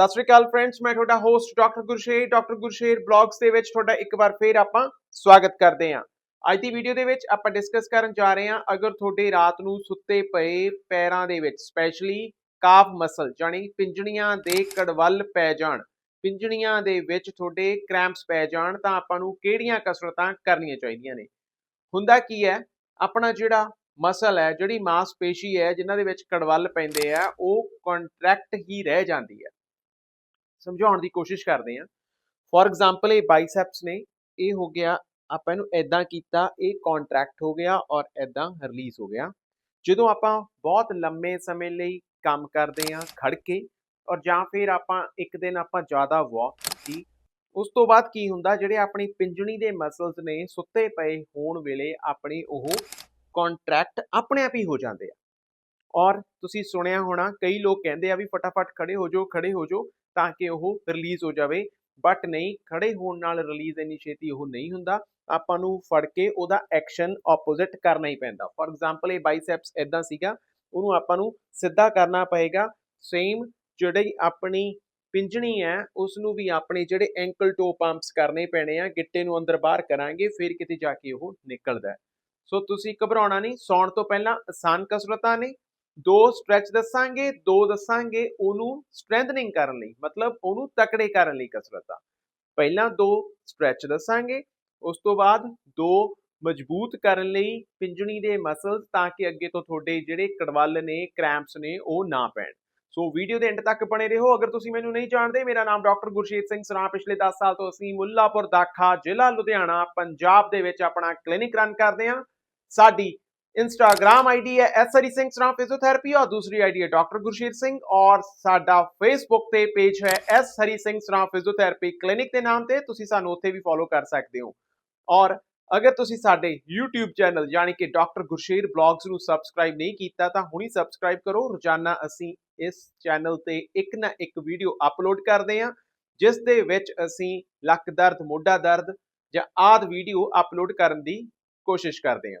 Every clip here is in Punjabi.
ਸਤਿ ਸ਼੍ਰੀ ਅਕਾਲ ਫਰੈਂਡਸ ਮੈਂ ਤੁਹਾਡਾ host doctor Gursher doctor Gursher vlogs ਦੇ ਵਿੱਚ ਤੁਹਾਡਾ ਇੱਕ ਵਾਰ ਫੇਰ ਆਪਾਂ ਸਵਾਗਤ ਕਰਦੇ ਹਾਂ। ਅੱਜ ਦੀ ਵੀਡੀਓ ਦੇ ਵਿੱਚ ਆਪਾਂ ਡਿਸਕਸ ਕਰਨ ਜਾ ਰਹੇ ਹਾਂ ਅਗਰ ਤੁਹਾਡੇ ਰਾਤ ਨੂੰ ਸੁੱਤੇ ਪਏ ਪੈਰਾਂ ਦੇ ਵਿੱਚ ਸਪੈਸ਼ਲੀ ਕਾਫ ਮਸਲ ਜਾਨੀ ਪਿੰਜਣੀਆਂ ਦੇ ਕੜਵੱਲ ਪੈ ਜਾਣ, ਪਿੰਜਣੀਆਂ ਦੇ ਵਿੱਚ ਤੁਹਾਡੇ ਕ੍ਰੈਂਪਸ ਪੈ ਜਾਣ, ਤਾਂ ਆਪਾਂ ਨੂੰ ਕਿਹੜੀਆਂ ਕਸਰਤਾਂ ਕਰਨੀਆਂ ਚਾਹੀਦੀਆਂ ਨੇ? ਹੁੰਦਾ ਕੀ ਹੈ? ਆਪਣਾ ਜਿਹੜਾ ਮਸਲ ਹੈ, ਜਿਹੜੀ ਮਾਸਪੇਸ਼ੀ ਹੈ, ਜਿਨ੍ਹਾਂ ਦੇ ਵਿੱਚ ਕੜਵੱਲ ਪੈਂਦੇ ਆ, ਉਹ ਕੰਟਰੈਕਟ ਹੀ ਰਹਿ ਜਾਂਦੀ ਹੈ। ਸਮਝਾਉਣ ਦੀ ਕੋਸ਼ਿਸ਼ ਕਰਦੇ ਹਾਂ। ਫੋਰ ਐਗਜ਼ਾਮਪਲ ਇਹ ਬਾਈਸੈਪਸ ਨੇ, ਇਹ ਹੋ ਗਿਆ, ਆਪਾਂ ਇਹਨੂੰ ਐਦਾਂ ਕੀਤਾ, ਇਹ ਕੰਟਰੈਕਟ ਹੋ ਗਿਆ ਔਰ ਐਦਾਂ ਰਿਲੀਜ਼ ਹੋ ਗਿਆ। ਜਦੋਂ ਆਪਾਂ ਬਹੁਤ ਲੰਮੇ ਸਮੇਂ ਲਈ ਕੰਮ ਕਰਦੇ ਹਾਂ ਖੜ ਕੇ ਔਰ ਜਾਂ ਫਿਰ ਆਪਾਂ ਇੱਕ ਦਿਨ ਆਪਾਂ ਜ਼ਿਆਦਾ ਵਾਕ ਕੀਤੀ, ਉਸ ਤੋਂ ਬਾਅਦ ਕੀ ਹੁੰਦਾ, ਜਿਹੜੇ ਆਪਣੀ ਪਿੰਜਣੀ ਦੇ ਮਸਲਸ ਨੇ ਸੁੱਤੇ ਪਏ ਹੋਣ ਵੇਲੇ ਆਪਣੀ ਉਹ ਕੰਟਰੈਕਟ ਆਪਣੇ ਆਪ ਹੀ ਹੋ ਜਾਂਦੇ ਆ। ਔਰ ਤੁਸੀਂ ਸੁਣਿਆ ਹੋਣਾ, ਕਈ ਲੋਕ ਕਹਿੰਦੇ ਆ ਵੀ ਫਟਾਫਟ ਖੜੇ ਹੋ ਜਾਓ, ਖੜੇ ਹੋ ਜਾਓ। ਤਾਂ ਕਿ ਉਹ ਰਿਲੀਜ਼ ਹੋ ਜਾਵੇ। ਬਟ ਨਹੀਂ, ਖੜੇ ਹੋਣ ਨਾਲ ਰਿਲੀਜ਼ ਇੰਨੀ ਛੇਤੀ ਉਹ ਨਹੀਂ ਹੁੰਦਾ। ਆਪਾਂ ਨੂੰ ਫੜ ਕੇ ਉਹਦਾ ਐਕਸ਼ਨ ਆਪੋਜ਼ਿਟ ਕਰਨਾ ਹੀ ਪੈਂਦਾ। ਫੋਰ ਐਗਜ਼ਾਮਪਲ ਇਹ ਬਾਈਸੈਪਸ ਇਦਾਂ ਸੀਗਾ। ਉਹਨੂੰ ਆਪਾਂ ਨੂੰ ਸਿੱਧਾ ਕਰਨਾ ਪਏਗਾ। ਸੇਮ ਜਿਹੜੀ ਆਪਣੀ ਪਿੰਜਣੀ ਹੈ ਉਸ ਨੂੰ ਵੀ ਆਪਣੇ ਜਿਹੜੇ ਐਂਕਲ ਟੋ ਪੰਪਸ ਕਰਨੇ ਪੈਣੇ ਆ, ਗਿੱਟੇ ਨੂੰ ਅੰਦਰ ਬਾਹਰ ਕਰਾਂਗੇ, ਫਿਰ ਕਿਤੇ ਜਾ ਕੇ ਉਹ ਨਿਕਲਦਾ ਸੋ ਤੁਸੀਂ ਘਬਰਾਉਣਾ ਨਹੀਂ, ਸੌਣ ਤੋਂ ਪਹਿਲਾਂ ਆਸਾਨ ਕਸਰਤਾਂ ਨੇ। ਦੋ ਸਟ੍ਰੈਚ ਦੱਸਾਂਗੇ, ਦੋ ਦੱਸਾਂਗੇ ਉਹਨੂੰ ਸਟਰੈਂਥਨਿੰਗ ਕਰਨ ਲਈ, ਮਤਲਬ ਉਹਨੂੰ ਤਕੜੇ ਕਰਨ ਲਈ ਕਸਰਤਾਂ ਪਹਿਲਾਂ ਦੋ ਸਟ੍ਰੈਚ ਦੱਸਾਂਗੇ, ਉਸ ਤੋਂ ਬਾਅਦ ਦੋ ਮਜ਼ਬੂਤ ਕਰਨ ਲਈ ਪਿੰਜਣੀ ਦੇ ਮਸਲਸ ਤਾਂ ਕਿ ਅੱਗੇ ਤੋਂ ਤੁਹਾਡੇ ਜਿਹੜੇ ਕੜਵੱਲ ਨੇ ਕ੍ਰੈਂਪਸ ਨੇ, ਉਹ ਨਾ ਪੈਣ। ਸੋ ਵੀਡੀਓ ਦੇ ਐਂਡ ਤੱਕ ਬਣੇ ਰਹੋ। ਅਗਰ ਤੁਸੀਂ ਮੈਨੂੰ ਨਹੀਂ ਜਾਣਦੇ, ਮੇਰਾ ਨਾਮ ਡਾਕਟਰ ਗੁਰਸ਼ੀਤ ਸਿੰਘ ਸਰਾ ਪਿਛਲੇ 10 ਸਾਲ ਤੋਂ ਅਸੀਂ ਮੁੱਲਾਪੁਰ ਦਾਖਾ ਜ਼ਿਲ੍ਹਾ ਲੁਧਿਆਣਾ, ਪੰਜਾਬ ਦੇ ਵਿੱਚ ਆਪਣਾ ਕਲੀਨਿਕ ਰਨ ਕਰਦੇ ਹਾਂ। ਸਾਡੀ ਇੰਸਟਾਗ੍ਰam ਆਈਡੀ ਹੈ ਐਸ ਹਰੀ ਸਿੰਘ ਸਰਾ ਫਿਜ਼ੀਓਥੈਰੇਪੀ ਔਰ ਦੂਸਰੀ ਆਈਡੀ ਹੈ ਡਾਕਟਰ ਗੁਰਸ਼ੀਤ ਸਿੰਘ ਔਰ ਸਾਡਾ ਫੇਸਬੁੱਕ ਤੇ ਪੇਜ ਹੈ S Hari Singh Sra physiotherapy clinic ਦੇ ਨਾਮ ਤੇ, ਤੁਸੀਂ ਸਾਨੂੰ ਉੱਥੇ ਵੀ ਫੋਲੋ ਕਰ ਸਕਦੇ ਹੋ। ਔਰ ਅਗਰ ਤੁਸੀਂ ਸਾਡੇ YouTube ਚੈਨਲ ਯਾਨੀ ਕਿ ਡਾਕਟਰ ਗੁਰਸ਼ੇਰ ਬਲੌਗਸ ਨੂੰ ਸਬਸਕ੍ਰਾਈਬ ਨਹੀਂ ਕੀਤਾ, ਤਾਂ ਹੁਣੀ ਸਬਸਕ੍ਰਾਈਬ ਕਰੋ। ਰੋਜ਼ਾਨਾ ਅਸੀਂ ਇਸ ਚੈਨਲ ਤੇ ਇੱਕ ਨਾ ਇੱਕ ਵੀਡੀਓ ਅਪਲੋਡ ਕਰਦੇ ਹਾਂ, ਜਿਸ ਦੇ ਵਿੱਚ ਅਸੀਂ ਲੱਕ ਦਰਦ, ਮੋਢਾ ਦਰਦ ਜਾਂ ਆਦ ਵੀਡੀਓ ਅਪਲੋਡ ਕਰਨ ਦੀ ਕੋਸ਼ਿਸ਼ ਕਰਦੇ ਹਾਂ।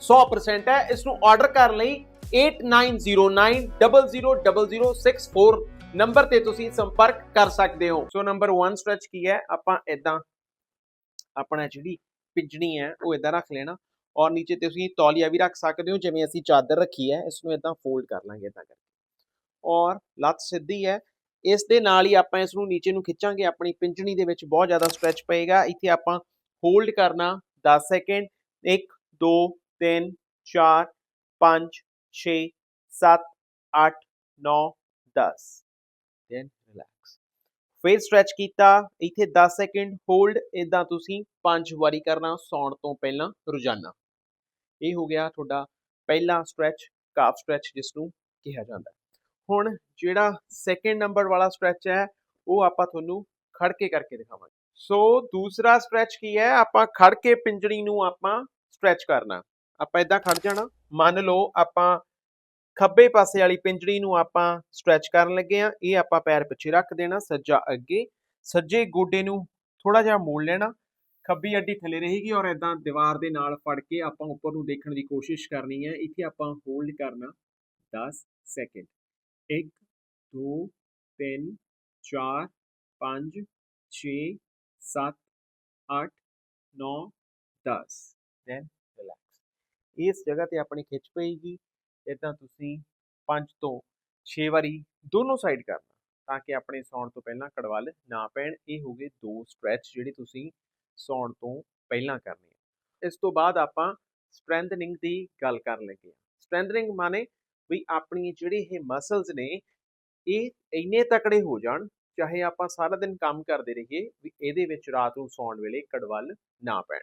100% ਹੈ। ਇਸ ਨੂੰ ਆਰਡਰ ਕਰਨ ਲਈ 8909000064 ਨੰਬਰ ਤੇ ਤੁਸੀਂ ਸੰਪਰਕ ਕਰ ਸਕਦੇ ਹੋ। ਸੋ ਨੰਬਰ 1 ਸਟ੍ਰੈਚ ਕੀ ਹੈ? ਆਪਾਂ ਇਦਾਂ ਆਪਣਾ ਜਿਹੜੀ ਪਿੰਜਣੀ ਹੈ, ਉਹ ਇਦਾਂ ਰੱਖ ਲੈਣਾ ਔਰ ਨੀਚੇ ਤੇ ਤੁਸੀਂ ਤੌਲੀਆ ਵੀ ਰੱਖ ਸਕਦੇ ਹੋ, ਜਿਵੇਂ ਅਸੀਂ ਚਾਦਰ ਰੱਖੀ ਹੈ, ਇਸ ਨੂੰ ਇਦਾਂ ਫੋਲਡ ਕਰ ਲਾਂਗੇ ਇਦਾਂ ਕਰਕੇ। ਔਰ ਲੱਤ ਸਿੱਧੀ ਹੈ। ਇਸ ਦੇ ਨਾਲ ਹੀ ਆਪਾਂ ਇਸ ਨੂੰ ਨੀਚੇ ਨੂੰ ਖਿੱਚਾਂਗੇ, ਆਪਣੀ ਪਿੰਜਣੀ ਦੇ ਵਿੱਚ ਬਹੁਤ ਜ਼ਿਆਦਾ ਸਟ੍ਰੈਚ ਪਏਗਾ। ਇੱਥੇ ਆਪਾਂ ਹੋਲਡ ਕਰਨਾ 10 ਸੈਕਿੰਡ 1 2 3 4 5 6 7 8 9 10 ਦੈਨ ਰਿਲੈਕਸ ਫੇਰ ਸਟ੍ਰੈਚ ਕੀਤਾ। ਇੱਥੇ 10 ਸੈਕਿੰਡ ਹੋਲਡ ਇਦਾਂ ਤੁਸੀਂ ਪੰਜ ਵਾਰੀ ਕਰਨਾ ਸੌਣ ਤੋਂ ਪਹਿਲਾਂ ਰੋਜ਼ਾਨਾ। ਇਹ ਹੋ ਗਿਆ ਤੁਹਾਡਾ ਪਹਿਲਾ ਸਟ੍ਰੈਚ ਕਾਫ ਸਟ੍ਰੈਚ ਜਿਸ ਨੂੰ ਕਿਹਾ ਜਾਂਦਾ। ਹੁਣ ਜਿਹੜਾ ਸੈਕਿੰਡ ਨੰਬਰ ਵਾਲਾ ਸਟ੍ਰੈਚ ਹੈ ਉਹ ਆਪਾਂ ਤੁਹਾਨੂੰ ਖੜ ਕੇ ਕਰਕੇ ਦਿਖਾਵਾਂਗੇ। ਸੋ ਦੂਸਰਾ ਸਟ੍ਰੈਚ ਕੀ ਹੈ? ਆਪਾਂ ਖੜ ਕੇ ਪਿੰਜੜੀ ਨੂੰ ਆਪਾਂ ਸਟ੍ਰੈਚ ਕਰਨਾ। ਆਪਾਂ ਇਦਾਂ ਖੜ ਜਾਣਾ। ਮੰਨ ਲਓ ਆਪਾਂ ਖੱਬੇ ਪਾਸੇ ਵਾਲੀ ਪਿੰਜੜੀ ਨੂੰ ਆਪਾਂ ਸਟ੍ਰੈਚ ਕਰਨ ਲੱਗੇ ਆ ਇਹ ਆਪਾਂ ਪੈਰ ਪਿੱਛੇ ਰੱਖ ਦੇਣਾ, ਸੱਜਾ ਅੱਗੇ। ਸੱਜੇ ਗੋਡੇ ਨੂੰ ਥੋੜਾ ਜਿਹਾ ਮੋੜ ਲੈਣਾ। ਖੱਬੀ ਅੱਡੀ ਥੱਲੇ ਰਹੇਗੀ ਔਰ ਇਦਾਂ ਦੀਵਾਰ ਦੇ ਨਾਲ ਫੜ ਕੇ ਆਪਾਂ ਉੱਪਰ ਨੂੰ ਦੇਖਣ ਦੀ ਕੋਸ਼ਿਸ਼ ਕਰਨੀ ਹੈ। ਇੱਥੇ ਆਪਾਂ ਹੋਲਡ ਕਰਨਾ 10 ਸੈਕਿੰਡ 1 2 3 4 5 6 7 8 9 10 ਦੈਨ ਇਸ ਜਗ੍ਹਾ ਤੇ ਆਪਣੀ ਖਿੱਚ ਪਏਗੀ ਇਦਾਂ ਤੁਸੀਂ 5 ਤੋਂ 6 ਵਾਰੀ ਦੋਨੋਂ ਸਾਈਡ ਕਰਨਾ, ਤਾਂ ਕਿ ਆਪਣੇ ਸੌਣ ਤੋਂ ਪਹਿਲਾਂ ਕੜਵੱਲ ਨਾ ਪੈਣ। ਇਹ ਹੋ ਗਏ ਦੋ ਸਟ੍ਰੈਚ ਜਿਹੜੇ ਤੁਸੀਂ ਸੌਣ ਤੋਂ ਪਹਿਲਾਂ ਕਰਨੇ ਆ। ਇਸ ਤੋਂ ਬਾਅਦ ਆਪਾਂ ਸਟਰੈਂਥਨਿੰਗ ਦੀ ਗੱਲ ਕਰਨ ਲੱਗੇ ਆ। ਸਟਰੈਂਥਨਿੰਗ ਮਾਨੇ ਵੀ ਆਪਣੀ ਜਿਹੜੇ ਇਹ ਮਸਲਸ ਨੇ, ਇਹ ਇੰਨੇ ਤਕੜੇ ਹੋ ਜਾਣ, ਚਾਹੇ ਆਪਾਂ ਸਾਰਾ ਦਿਨ ਕੰਮ ਕਰਦੇ ਰਹੀਏ ਵੀ ਇਹਦੇ ਵਿੱਚ ਰਾਤ ਨੂੰ ਸੌਣ ਵੇਲੇ ਕੜਵਲ ਨਾ ਪੈਣ।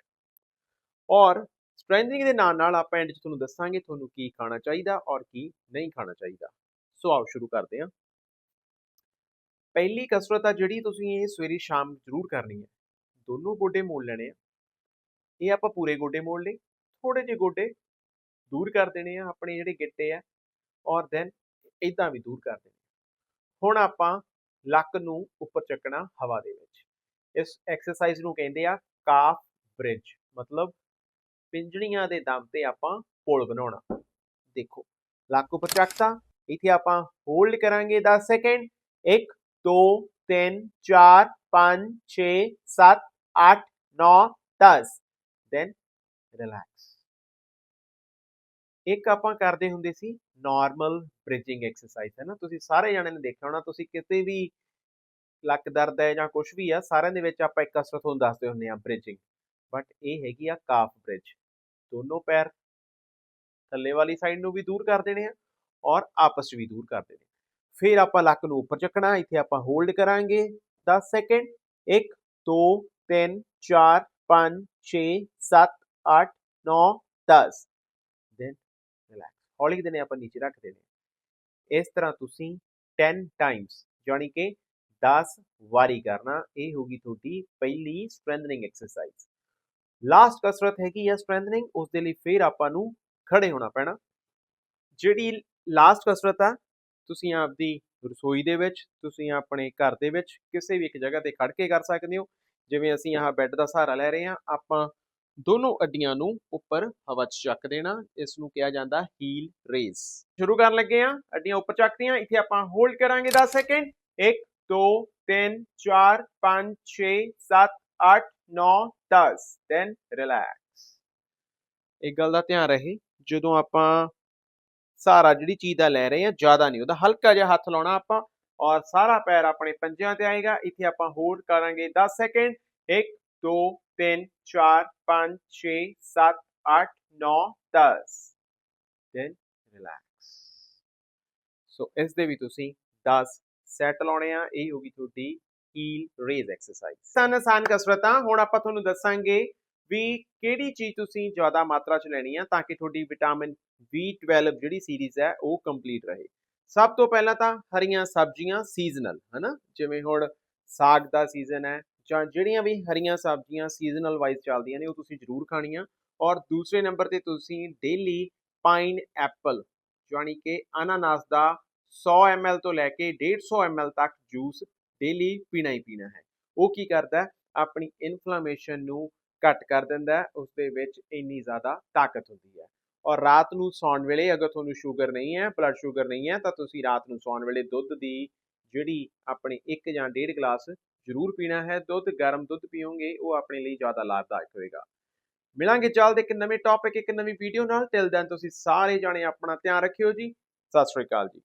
ਔਰ ਸਟਰੈਂਥਨਿੰਗ ਦੇ ਨਾਲ ਨਾਲ ਆਪਾਂ ਐਂਡ 'ਚ ਤੁਹਾਨੂੰ ਦੱਸਾਂਗੇ ਤੁਹਾਨੂੰ ਕੀ ਖਾਣਾ ਚਾਹੀਦਾ ਔਰ ਕੀ ਨਹੀਂ ਖਾਣਾ ਚਾਹੀਦਾ। ਸੋ ਆਓ ਸ਼ੁਰੂ ਕਰਦੇ ਹਾਂ। ਪਹਿਲੀ ਕਸਰਤ ਆ ਜਿਹੜੀ ਤੁਸੀਂ ਇਹ ਸਵੇਰੇ ਸ਼ਾਮ ਜ਼ਰੂਰ ਕਰਨੀ ਹੈ। ਦੋਨੋਂ ਗੋਡੇ ਮੋੜ ਲੈਣੇ ਆ। ਇਹ ਆਪਾਂ ਪੂਰੇ ਗੋਡੇ ਮੋੜ ਲਏ ਥੋੜੇ ਜਿਹੇ ਗੋਡੇ ਦੂਰ ਕਰ ਦੇਣੇ ਆ ਆਪਣੇ ਜਿਹੜੇ ਗਿੱਟੇ ਆ ਔਰ ਦੈਨ ਇਦਾਂ ਵੀ ਦੂਰ ਕਰ ਦੇਣੇ। ਹੁਣ ਆਪਾਂ ਲੱਕ ਨੂੰ ਉੱਪਰ ਚੱਕਣਾ ਹਵਾ ਦੇ ਵਿੱਚ। ਇਸ ਐਕਸਰਸਾਈਜ਼ ਨੂੰ ਕਹਿੰਦੇ ਆ ਕਾਫ ਬ੍ਰਿਜ ਮਤਲਬ ਪਿੰਜੜੀਆਂ ਦੇ ਦਮ ਤੇ ਆਪਾਂ ਪੁਲ ਬਣਾਉਣਾ। ਦੇਖੋ, ਲੱਕ ਉੱਪਰ ਇੱਥੇ ਆਪਾਂ ਹੋਲਡ ਕਰਾਂਗੇ 10 ਸੈਕਿੰਡ 1 2 3 4 5 6 7 8 9 10 ਦੈਨ ਰਿਲੈਕਸ ਇੱਕ ਆਪਾਂ ਕਰਦੇ ਹੁੰਦੇ ਸੀ ਨਾਰਮਲ ਬ੍ਰਿਜਿੰਗ ਐਕਸਰਸਾਈਜ਼ ਹੈ ਨਾ? ਤੁਸੀਂ ਸਾਰੇ ਜਣਿਆਂ ਨੇ ਦੇਖਿਆ ਹੋਣਾ, ਤੁਸੀਂ ਕਿਤੇ ਵੀ ਲੱਕ ਦਰਦ ਹੈ ਜਾਂ ਕੁਝ ਵੀ ਆ, ਸਾਰਿਆਂ ਦੇ ਵਿੱਚ ਆਪਾਂ ਇੱਕ ਕਸਰਤ ਤੁਹਾਨੂੰ ਦੱਸਦੇ ਹੁੰਦੇ ਆ ਬ੍ਰਿਜਿੰਗ ਬਟ ਇਹ ਹੈਗੀ ਆ ਕਾਫ ਬ੍ਰਿਜ ਦੋਨੋਂ ਪੈਰ ਥੱਲੇ ਵਾਲੀ ਸਾਈਡ ਨੂੰ ਵੀ ਦੂਰ ਕਰ ਦੇਣੇ ਆ ਔਰ ਆਪਸ 'ਚ ਵੀ ਦੂਰ ਕਰ ਦੇਣੇ ਫਿਰ ਆਪਾਂ ਲੱਕ ਨੂੰ ਉੱਪਰ ਚੱਕਣਾ ਇੱਥੇ ਆਪਾਂ ਹੋਲਡ ਕਰਾਂਗੇ 10 ਸੈਕਿੰਡ 1 2 3 4 5 6 7 8 9 10 ਦੈਨ ਰਿਲੈਕਸ ਹੌਲੀ ਜਿਹੇ ਨੇ ਆਪਾਂ ਨੀਚੇ ਰੱਖ ਦੇਣੇ ਇਸ ਤਰ੍ਹਾਂ ਤੁਸੀਂ 10 ਟਾਈਮਸ ਯਾਨੀ ਕਿ 10 ਵਾਰੀ ਕਰਨਾ ਇਹ ਹੋਗੀ ਤੁਹਾਡੀ ਪਹਿਲੀ ਸਟਰੈਂਥਨਿੰਗ ਐਕਸਰਸਾਈਜ਼ ਲਾਸਟ ਕਸਰਤ ਹੈਗੀ ਆ ਸਟਰੈਂਥਨਿੰਗ ਉਸ ਦੇ ਲਈ ਫਿਰ ਆਪਾਂ ਨੂੰ ਖੜੇ ਹੋਣਾ ਪੈਣਾ। ਜਿਹੜੀ ਲਾਸਟ ਕਸਰਤ ਆ, ਤੁਸੀਂ ਆਪਦੀ ਰਸੋਈ ਦੇ ਵਿੱਚ, ਤੁਸੀਂ ਆਪਣੇ ਘਰ ਦੇ ਵਿੱਚ ਕਿਸੇ ਵੀ ਇੱਕ ਜਗ੍ਹਾ ਤੇ ਖੜ ਕੇ ਕਰ ਸਕਦੇ ਹੋ। ਜਿਵੇਂ ਅਸੀਂ ਆਹ ਬੈੱਡ ਦਾ ਸਹਾਰਾ ਲੈ ਰਹੇ ਹਾਂ, ਆਪਾਂ ਦੋਨੋਂ ਅੱਡੀਆਂ ਨੂੰ ਉੱਪਰ ਹਵਾ 'ਚ ਚੱਕ ਦੇਣਾ, ਇਸ ਨੂੰ ਕਿਹਾ ਜਾਂਦਾ ਹੀਲ ਰੇਜ਼ ਸ਼ੁਰੂ ਕਰਨ ਲੱਗੇ ਆ ਅੱਡੀਆਂ ਉੱਪਰ ਚੱਕਦੀਆਂ ਇੱਥੇ ਆਪਾਂ ਹੋਲਡ ਕਰਾਂਗੇ 10 ਸੈਕਿੰਡ 1 2 3 4 5 6 7 8 9 10 ਦੈਨ ਰਿਲੈਕਸ ਇੱਕ ਗੱਲ ਦਾ ਧਿਆਨ ਰਹੇ, ਜਦੋਂ ਆਪਾਂ ਸਹਾਰਾ ਜਿਹੜੀ ਚੀਜ਼ ਦਾ ਲੈ ਰਹੇ ਆ ਜ਼ਿਆਦਾ ਨਹੀਂ ਉਹਦਾ ਹਲਕਾ ਜਿਹਾ ਹੱਥ ਲਾਉਣਾ ਆਪਾਂ ਔਰ ਸਾਰਾ ਪੈਰ ਆਪਣੇ ਪੰਜਿਆਂ ਤੇ ਆਏਗਾ, ਇੱਥੇ ਆਪਾਂ ਹੋਲਡ ਕਰਾਂਗੇ 10 ਸੈਕਿੰਡ 1 2 3 4 5 6 7 8 9 10 ਦੈਨ ਰਿਲੈਕਸ ਸੋ ਇਸ ਦੇ ਵੀ ਤੁਸੀਂ 10 ਸੈਟ ਲਾਉਣੇ ਆ, ਇਹ ਹੋਗੀ ਤੁਹਾਡੀ ਹੀਲ ਰੇਜ਼ ਐਕਸਰਸਾਈਜ਼ ਸਨ ਆਸਾਨ ਕਸਰਤਾਂ, ਹੁਣ ਆਪਾਂ ਤੁਹਾਨੂੰ ਦੱਸਾਂਗੇ ਵੀ ਕਿਹੜੀ ਚੀਜ਼ ਤੁਸੀਂ ਜ਼ਿਆਦਾ ਮਾਤਰਾ 'ਚ ਲੈਣੀ ਆ ਤਾਂ ਕਿ ਤੁਹਾਡੀ ਵਿਟਾਮਿਨ B12 ਜਿਹੜੀ ਸੀਰੀਜ਼ ਹੈ ਉਹ ਕੰਪਲੀਟ ਰਹੇ। ਸਭ ਤੋਂ ਪਹਿਲਾਂ ਤਾਂ ਹਰੀਆਂ ਸਬਜ਼ੀਆਂ ਸੀਜ਼ਨਲ ਹਨਾ? ਜਿਵੇਂ ਹੁਣ ਸਾਗ ਦਾ ਸੀਜ਼ਨ ਹੈ ਜਾਂ ਜਿਹੜੀਆਂ ਵੀ ਹਰੀਆਂ ਸਬਜ਼ੀਆਂ ਸੀਜ਼ਨਲ ਵਾਈਜ਼ ਚੱਲਦੀਆਂ ਨੇ ਉਹ ਤੁਸੀਂ ਜ਼ਰੂਰ ਖਾਣੀਆਂ। ਔਰ ਦੂਸਰੇ ਨੰਬਰ ਤੇ ਤੁਸੀਂ ਡੇਲੀ ਪਾਈਨ ਐਪਲ ਯਾਨੀ ਕਿ ਅਨਾਨਾਸ ਦਾ 100 ml ਤੋਂ ਲੈ ਕੇ 150 ml ਤੱਕ ਜੂਸ ਡੇਲੀ ਪੀਣਾ ਹੀ ਪੀਣਾ ਹੈ। ਉਹ ਕੀ ਕਰਦਾ ਆਪਣੀ ਇਨਫਲੇਮੇਸ਼ਨ ਨੂੰ ਘੱਟ ਕਰ ਦਿੰਦਾ ਉਸ ਦੇ ਵਿੱਚ ਇੰਨੀ ਜ਼ਿਆਦਾ ਤਾਕਤ ਹੁੰਦੀ ਹੈ। ਔਰ ਰਾਤ ਨੂੰ ਸੌਣ ਵੇਲੇ ਅਗਰ ਤੁਹਾਨੂੰ ਸ਼ੂਗਰ ਨਹੀਂ ਹੈ ਬਲੱਡ ਸ਼ੂਗਰ ਨਹੀਂ ਹੈ, ਤਾਂ ਤੁਸੀਂ ਰਾਤ ਨੂੰ ਸੌਣ ਵੇਲੇ ਦੁੱਧ ਦੀ ਜਿਹੜੀ ਆਪਣੇ 1 ਜਾਂ 1.5 ਗਲਾਸ ਜ਼ਰੂਰ ਪੀਣਾ ਹੈ। ਦੁੱਧ, ਗਰਮ ਦੁੱਧ ਪੀਓਗੇ, ਉਹ ਆਪਣੇ ਲਈ ਜ਼ਿਆਦਾ ਲਾਭਦਾਇਕ ਹੋਏਗਾ। ਮਿਲਾਂਗੇ ਜਲਦ ਇੱਕ ਨਵੇਂ ਟੌਪਿਕ ਇੱਕ ਨਵੀਂ ਵੀਡੀਓ ਨਾਲ। ਟਿਲ ਦੈਨ ਤੁਸੀਂ ਸਾਰੇ ਜਾਣੇ ਆਪਣਾ ਧਿਆਨ ਰੱਖਿਓ ਜੀ। ਸਤਿ ਸ਼੍ਰੀ ਅਕਾਲ ਜੀ।